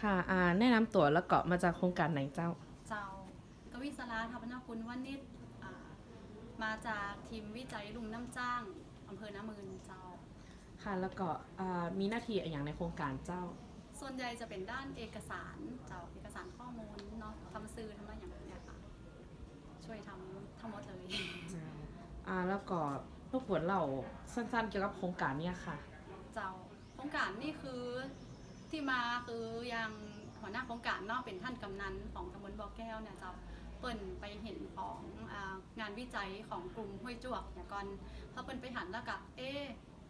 ค่ะอ่าแนะนำตัวแล้วก็มาจากโครงการไหนเจ้า เจ้ากวิศราทัพนาคุณวณิชอ่ามาจากทีมวิจัยลุมน้ำจ้างอำเภอน้ำมืนเจ้า ค่ะ แล้วก็อ่ามีหน้าที่อย่างในโครงการเจ้า ส่วนใหญ่จะเป็นด้านเอกสารเจ้าเอกสารข้อมูลเนาะทำซื้อทำอะไรอย่างเงี้ยค่ะ ช่วยทำทั้งหมดเลย อ่าแล้วก็รบกวนเราสั้นๆเกี่ยวกับโครงการเนี่ยค่ะ เจ้าโครงการนี่คือ ที่มาคืออยังหัวหน้าโครงการเนาะเป็นท่านกำนันของตำบลบ่อแก้วเนี่ยเจ้าเปิ่นไปเห็นของอางานวิจัยของกลุ่มห้วยจวกเนี่ยก่อนพอเปิ่นไปหันแล้วกับเอ๊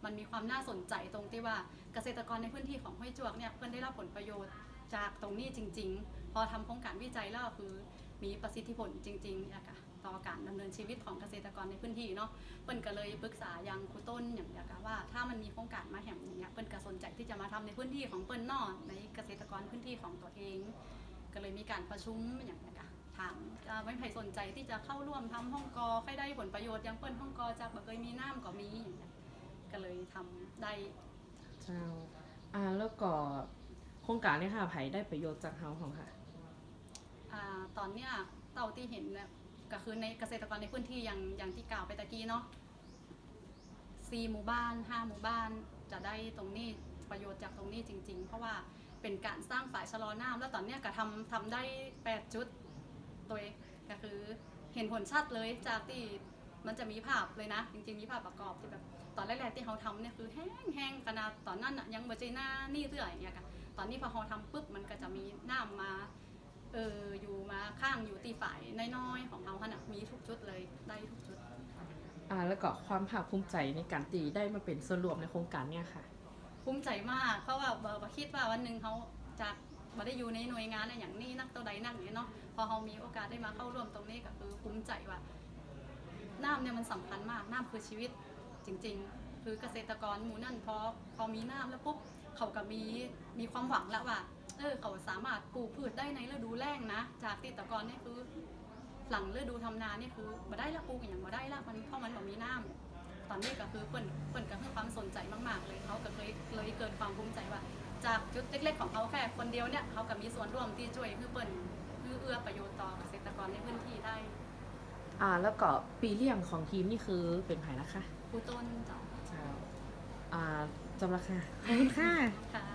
มันมีความน่าสนใจตรงที่ว่าเกษตรกรในพื้นที่ของห้วยจวกเนี่ยเพิ่นได้รับผลประโยชน์จากตรงนี้จริง ๆ พอทำโครงการวิจัยแล้วคือมีประสิทธิผลจริงๆเนี่ยค่ะต่อการ นินชีวิตของเกษตรกรในพื้นที่เนาะเปิ้นก็เลยปรึกษายังครูต้นอย่างเดียวกันว่า ถ้ามันมีโครงการมาแห่งอย่างเงี้ยเปิ้นก็สนใจที่จะมาทำในพื้นที่ของเปิ้นเนอในเกษตรกรพื้นที่ของตัวเอง ก็เลยมีการประชุมอย่างเงี้ยค่ะถามอ่าไม่ใครสนใจที่จะเข้าร่วมทำห้องกอให้ได้ผลประโยชน์อยังเปิ้นห้องกอจากบ่เคยมีน้ำก็มีอย่างเงี้ยก็เลยทำได้เจ้าอ่าแล้วก็โครงการเนี่ยค่ะไผได้ประโยชน์จากเฮาของค่ะอ่าตอนเนี้ยเต่าที่เห็นเนี่ย ก็คือในเกษตรกรในพื้นที่อย่างอย่างที่กล่าวไปตะกี้เนาะสี่หมู่บ้านห้าหมู่บ้านจะได้ตรงนี้ประโยชน์จากตรงนี้จริง ๆ เพราะว่าเป็นการสร้างฝ่ายชะลอน้ำแล้วตอนเนี้ยก็ทำทำได้แปดจุดโดยก็คือเห็นผลชัดเลยจากที่มันจะมีภาพเลยนะ จริงๆมีภาพประกอบที่แบบตอนแรกๆที่เขาทำเนี่ยคือแห้งๆขนาดตอนนั้นยังบ่ใจหน้านี่เรื่อยอย่างเงี้ยค่ะตอนนี้พอเขาทำปุ๊บมันก็จะมีน้ำมาเออาข้างอยู่ตีฝ่ายน้อยๆของเราขนาดมีทุกจุดเลยได้ทุกจุด อ่าแล้วก็ความภาคภูมิใจในการตีได้มาเป็นส่วนรวมในโครงการเนี่ยค่ะ ภูมิใจมาก เพราะว่าเบอร์คิดว่าวันหนึ่งเขาจะมาได้อยู่ในหน่วยงานอะไรอย่างนี้นักตัวใดนักนี้เนาะพอเขามีโอกาสได้มาเข้าร่วมตรงนี้ก็คือภูมิใจว่าน้ำเนี่ยมันสำคัญมากน้ำคือชีวิตจริง ๆ คือเกษตรกรหมู่นั่นพอพอมีน้ำแล้วปุ๊บเขาก็มีมีความหวังแล้วว่า เออเขาสามารถปลูกพืชได้ในฤดูแล้งนะ จากที่แต่ก่อนเนี่ยคือหลังฤดูทำนาเนี่ยคือบ่ได้ละปลูกอหย่างบ่ได้ละมันเพราะมันบ่มีน้ำตอนนี้ก็คือเปิ้นเปิ้นก็ให้ความสนใจมากๆ เลยเขาก็เคยเลยเกิดความภูมิใจว่า จากจุดเล็กๆของเขาแค่คนเดียวเนี่ยเขาก็มีส่วนร่วมที่ช่วยคือเปิ้นคือเอื้อประโยชน์ต่อเกษตรกรในพื้นที่ได้อ่าแล้วก็ปีเลี้ยงของทีมนี่คือเป็นไผนะคะผู้ต้นเจ้าเจ้าอ่าจำราคาขอบคุณค่ะ ค่ะ